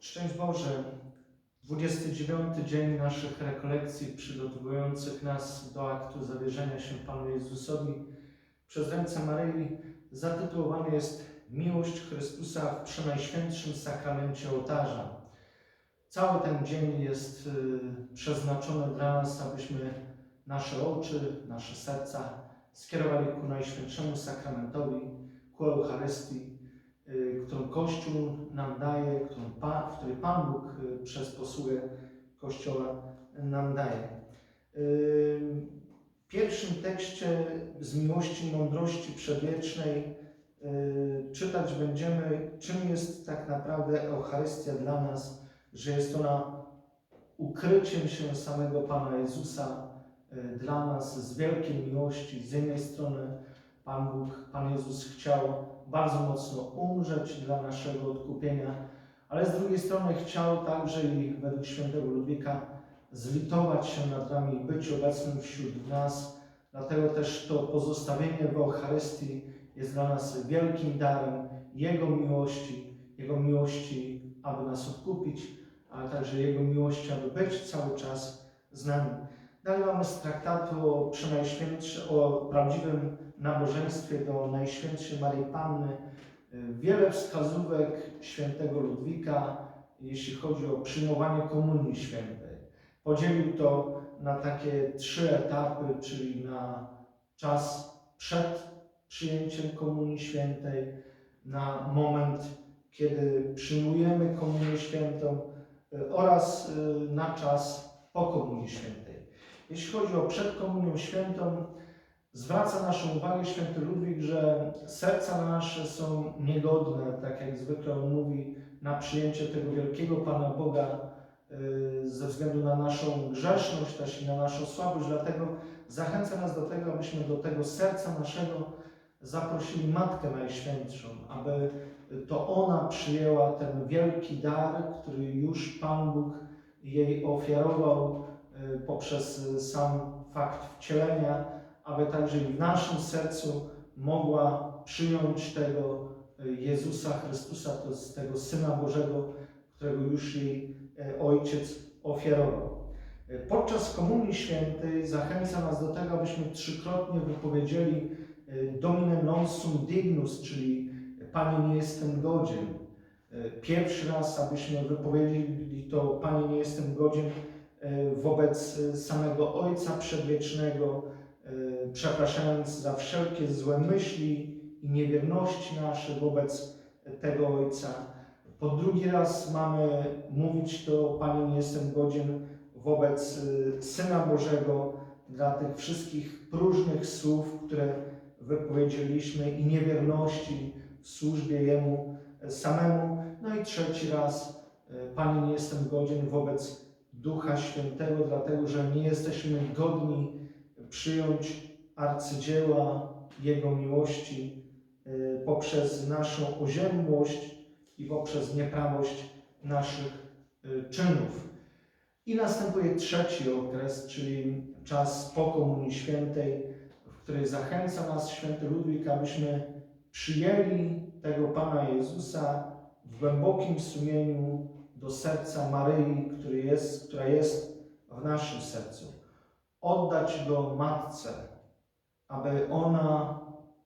Szczęść Boże, 29 dzień naszych rekolekcji przygotowujących nas do aktu zawierzenia się Panu Jezusowi przez ręce Maryi zatytułowany jest Miłość Chrystusa w Przenajświętszym Sakramencie Ołtarza. Cały ten dzień jest y, przeznaczony dla nas, abyśmy nasze oczy, nasze serca skierowali ku Najświętszemu Sakramentowi, ku Eucharystii, którą Kościół nam daje, którą Pan, w której Pan Bóg y, przez posługę Kościoła nam daje. Y, W pierwszym tekście z miłości mądrości przedwiecznej y, czytać będziemy, czym jest tak naprawdę Eucharystia dla nas, że jest ona ukryciem się samego Pana Jezusa y, dla nas z wielkiej miłości. Z jednej strony Pan Bóg, Pan Jezus chciał bardzo mocno umrzeć dla naszego odkupienia, ale z drugiej strony chciał także i według świętego Ludwika zlitować się nad nami i być obecnym wśród nas. Dlatego też to pozostawienie w Eucharystii jest dla nas wielkim darem Jego miłości, Jego miłości, aby nas odkupić, ale także Jego miłości, aby być cały czas z nami. Dalej mamy z traktatu o, o prawdziwym nabożeństwie do Najświętszej Maryi Panny. Wiele wskazówek świętego Ludwika, jeśli chodzi o przyjmowanie Komunii Świętej. Podzielił to na takie trzy etapy, czyli na czas przed przyjęciem Komunii Świętej, na moment, kiedy przyjmujemy Komunię Świętą y, oraz y, na czas po Komunii Świętej. Jeśli chodzi o przed Komunią Świętą, zwraca naszą uwagę święty Ludwik, że serca nasze są niegodne, tak jak zwykle on mówi, na przyjęcie tego wielkiego Pana Boga y, ze względu na naszą grzeszność też i na naszą słabość. Dlatego zachęca nas do tego, abyśmy do tego serca naszego zaprosili Matkę Najświętszą, aby to ona przyjęła ten wielki dar, który już Pan Bóg jej ofiarował y, poprzez sam fakt wcielenia, aby także w naszym sercu mogła przyjąć tego y, Jezusa Chrystusa, to jest tego Syna Bożego, którego już jej y, Ojciec ofiarował. Y, Podczas Komunii Świętej zachęca nas do tego, abyśmy trzykrotnie wypowiedzieli Domine non sum dignus, czyli Panie nie jestem godzien. Pierwszy raz, abyśmy wypowiedzieli to Panie nie jestem godzien wobec samego Ojca Przedwiecznego, przepraszając za wszelkie złe myśli i niewierności nasze wobec tego Ojca. Po drugi raz mamy mówić to Panie nie jestem godzien wobec y, Syna Bożego dla tych wszystkich próżnych słów, które wypowiedzieliśmy i niewierności w służbie Jemu samemu. No i trzeci raz, y, Panie, nie jestem godzien wobec Ducha Świętego, dlatego że nie jesteśmy godni przyjąć arcydzieła Jego miłości y, poprzez naszą oziębłość i poprzez nieprawość naszych y, czynów. I następuje trzeci okres, czyli czas po Komunii Świętej, w której zachęca nas święty Ludwik, abyśmy przyjęli tego Pana Jezusa w głębokim sumieniu do serca Maryi, który jest, która jest w naszym sercu. Oddać go Matce, aby ona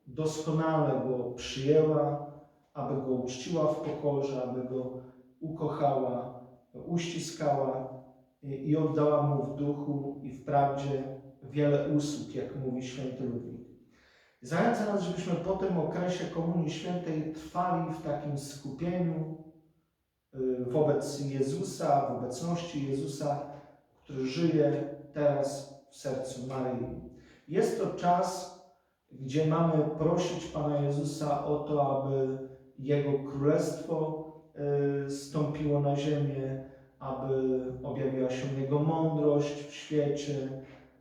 doskonale go przyjęła, aby go uczciła w pokorze, aby go ukochała, uściskała i, oddała mu w duchu i w prawdzie wiele usług, jak mówi święty Ludwik. Zachęca nas, żebyśmy po tym okresie Komunii Świętej trwali w takim skupieniu y, wobec Jezusa, w obecności Jezusa, który żyje teraz w sercu Maryi. Jest to czas, gdzie mamy prosić Pana Jezusa o to, aby Jego Królestwo y, stąpiło na ziemię, aby objawiła się Jego mądrość w świecie,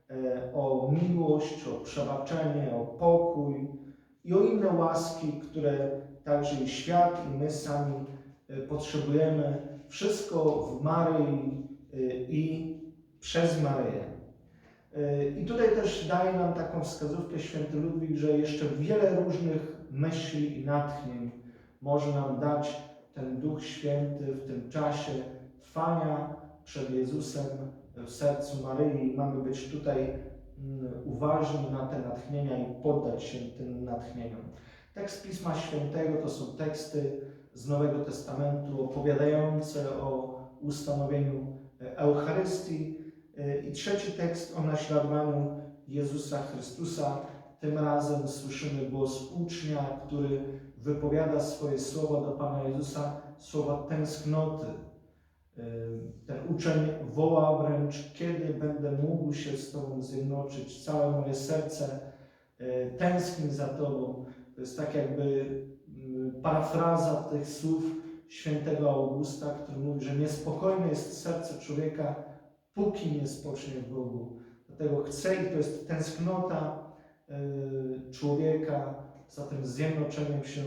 e, o miłość, o przebaczenie, o pokój i o inne łaski, które także i świat, i my sami e, potrzebujemy. Wszystko w Maryi i przez Maryję. E, I tutaj też daje nam taką wskazówkę święty Ludwik, że jeszcze wiele różnych myśli i natchnień może nam dać ten Duch Święty w tym czasie trwania przed Jezusem w sercu Maryi. Mamy być tutaj mm, uważni na te natchnienia i poddać się tym natchnieniom. Tekst Pisma Świętego to są teksty z Nowego Testamentu opowiadające o ustanowieniu Eucharystii. E, I trzeci tekst o naśladowaniu Jezusa Chrystusa. Tym razem słyszymy głos ucznia, który wypowiada swoje słowa do Pana Jezusa, słowa tęsknoty. E, Ten uczeń woła wręcz, kiedy będę mógł się z Tobą zjednoczyć. Całe moje serce e, tęskni za Tobą. To jest tak jakby mm, parafraza tych słów świętego Augusta, który mówi, że niespokojne jest serce człowieka, póki nie spocznie w Bogu. Dlatego chce i to jest tęsknota y, człowieka za tym zjednoczeniem się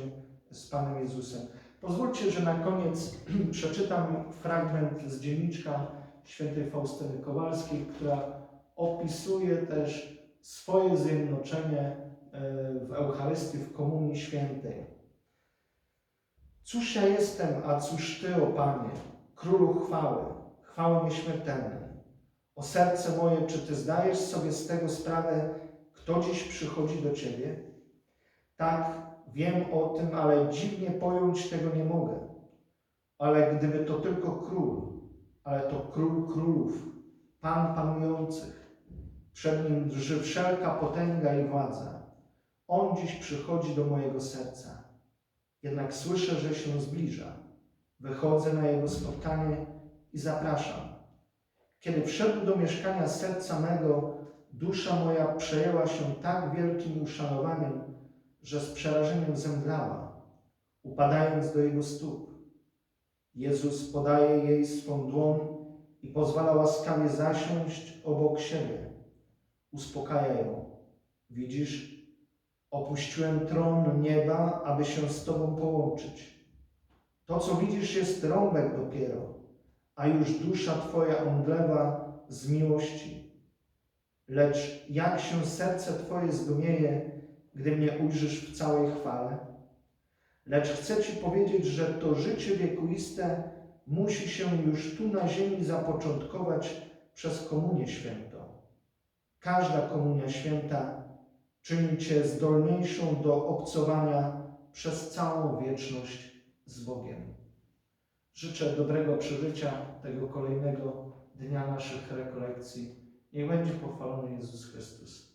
z Panem Jezusem. Pozwólcie, że na koniec przeczytam fragment z dzienniczka świętej Faustyny Kowalskiej, która opisuje też swoje zjednoczenie y, w Eucharystii, w Komunii Świętej. Cóż ja jestem, a cóż Ty, o Panie, Królu chwały, chwały nieśmiertelnej. O serce moje, czy Ty zdajesz sobie z tego sprawę, kto dziś przychodzi do Ciebie? Tak, wiem o tym, ale dziwnie pojąć tego nie mogę. Ale gdyby to tylko król, ale to król królów, Pan panujących, przed nim drży wszelka potęga i władza. On dziś przychodzi do mojego serca. Jednak słyszę, że się zbliża. Wychodzę na jego spotkanie i zapraszam. Kiedy wszedł do mieszkania serca mego, dusza moja przejęła się tak wielkim uszanowaniem, że z przerażeniem zemdlała, upadając do jego stóp. Jezus podaje jej swą dłoń i pozwala łaskawie zasiąść obok siebie. Uspokaja ją. Widzisz, opuściłem tron nieba, aby się z Tobą połączyć. To, co widzisz, jest rąbek dopiero, a już dusza Twoja omdlewa z miłości. Lecz jak się serce Twoje zdumieje, gdy mnie ujrzysz w całej chwale? Lecz chcę Ci powiedzieć, że to życie wiekuiste musi się już tu na ziemi zapoczątkować przez Komunię Świętą. Każda Komunia Święta czyni Cię zdolniejszą do obcowania przez całą wieczność z Bogiem. Życzę dobrego przeżycia tego kolejnego dnia naszych rekolekcji. Niech będzie pochwalony Jezus Chrystus.